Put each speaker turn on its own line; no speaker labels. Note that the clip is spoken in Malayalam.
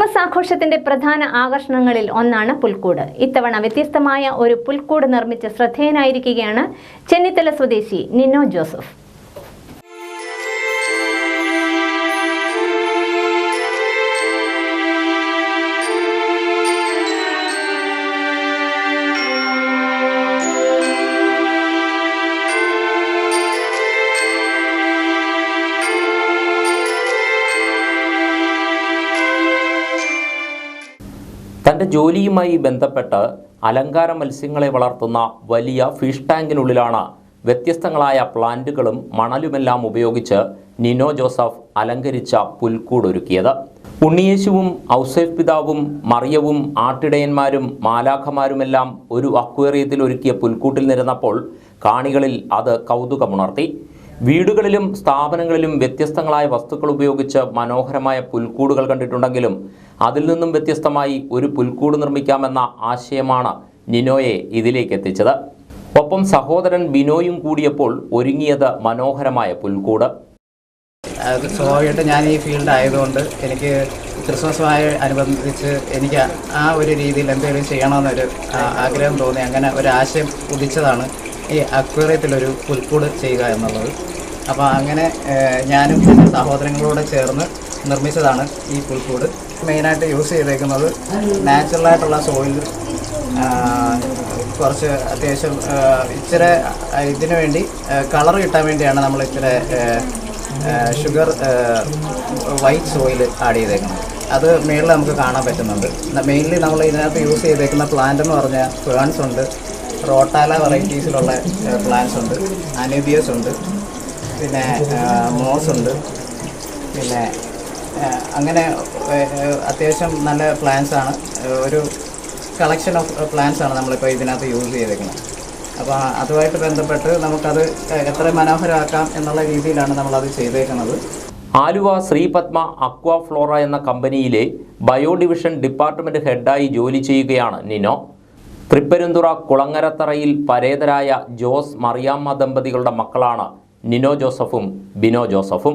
ക്രിസ്മസ് ആഘോഷത്തിന്റെ പ്രധാന ആകർഷണങ്ങളിൽ ഒന്നാണ് പുൽക്കൂട്. ഇത്തവണ വ്യത്യസ്തമായ ഒരു പുൽക്കൂട് നിർമ്മിച്ച് ശ്രദ്ധേയനായിരിക്കുകയാണ് ചെന്നിത്തല സ്വദേശി നിനോ ജോസഫ്.
തന്റെ ജോലിയുമായി ബന്ധപ്പെട്ട് അലങ്കാര മത്സ്യങ്ങളെ വളർത്തുന്ന വലിയ ഫിഷ് ടാങ്കിനുള്ളിലാണ് വ്യത്യസ്തങ്ങളായ പ്ലാന്റുകളും മണലുമെല്ലാം ഉപയോഗിച്ച് നിനോ ജോസഫ് അലങ്കരിച്ച പുൽക്കൂടൊരുക്കിയത് ഉണ്ണിയേശുവും ഔസേഫ് പിതാവും മറിയവും ആട്ടിടയന്മാരും മാലാഖമാരുമെല്ലാം ഒരു അക്വേറിയത്തിൽ ഒരുക്കിയ പുൽക്കൂട്ടിൽ നിരന്നപ്പോൾ കാണികളിൽ അത് കൗതുകമുണർത്തി. വീടുകളിലും സ്ഥാപനങ്ങളിലും വ്യത്യസ്തങ്ങളായ വസ്തുക്കൾ ഉപയോഗിച്ച് മനോഹരമായ പുൽക്കൂടുകൾ കണ്ടിട്ടുണ്ടെങ്കിലും അതിൽ നിന്നും വ്യത്യസ്തമായി ഒരു പുൽക്കൂട് നിർമ്മിക്കാമെന്ന ആശയമാണ് നിനോയെ ഇതിലേക്ക് എത്തിച്ചത്. ഒപ്പം സഹോദരൻ ബിനോയും കൂടിയപ്പോൾ ഒരുങ്ങിയത് മനോഹരമായ പുൽക്കൂട്.
സ്വാഭാവികമായിട്ട് ഞാൻ ഈ ഫീൽഡ് ആയതുകൊണ്ട് എനിക്ക് ക്രിസ്മസുമായി അനുബന്ധിച്ച് എനിക്ക് ആ ഒരു രീതിയിൽ എന്തെങ്കിലും ചെയ്യണമെന്നൊരു ആഗ്രഹം തോന്നി. അങ്ങനെ ഒരു ആശയം ഉദിച്ചതാണ് ഈ അക്വേറിയത്തിലൊരു പുൽക്കൂട് ചെയ്യുക എന്നുള്ളത്. അപ്പോൾ അങ്ങനെ ഞാനും എന്റെ സഹോദരങ്ങളോട് ചേർന്ന് നിർമ്മിച്ചതാണ് ഈ പുൽക്കൂട്. മെയിനായിട്ട് യൂസ് ചെയ്തേക്കുന്നത് നാച്ചുറലായിട്ടുള്ള സോയിൽ കുറച്ച് അത്യാവശ്യം ഇച്ചിരി ഇതിനു വേണ്ടി കളർ കിട്ടാൻ വേണ്ടിയാണ് നമ്മൾ ഇച്ചിരി ഷുഗർ വൈറ്റ് സോയിൽ ആഡ് ചെയ്തേക്കുന്നത്. അത് മേളിൽ നമുക്ക് കാണാൻ പറ്റുന്നുണ്ട്. മെയിൻലി നമ്മൾ ഇതിനകത്ത് യൂസ് ചെയ്തേക്കുന്ന പ്ലാന്റ് എന്ന് പറഞ്ഞാൽ ഫേൺസ് ഉണ്ട്. റോട്ടാല വെറൈറ്റീസിലുള്ള പ്ലാന്റ്സ് ഉണ്ട്. അനേബിയസ് ഉണ്ട്. പിന്നെ മോസുണ്ട്. പിന്നെ അങ്ങനെ അത്യാവശ്യം നല്ല പ്ലാൻസാണ് ഒരു കളക്ഷൻ ഓഫ് പ്ലാൻസാണ് നമ്മളിപ്പോൾ ഇതിനകത്ത് യൂസ് ചെയ്തേക്കുന്നത്. അപ്പോൾ അതുമായിട്ട് ബന്ധപ്പെട്ട് നമുക്കത് എത്ര മനോഹരമാക്കാം എന്നുള്ള രീതിയിലാണ് നമ്മളത് ചെയ്തേക്കുന്നത്.
ആലുവ ശ്രീപത്മ അക്വാ ഫ്ലോറ എന്ന കമ്പനിയിലെ ബയോ ഡിവിഷൻ ഡിപ്പാർട്ട്മെന്റ് ഹെഡായി ജോലി ചെയ്യുകയാണ് നിനോ. തൃപ്പരുന്തുറ കുളങ്ങരത്തറയിൽ പരേതരായ ജോസ് മറിയാമ്മ ദമ്പതികളുടെ മക്കളാണ് നിനോ ജോസഫും ബിനോ ജോസഫും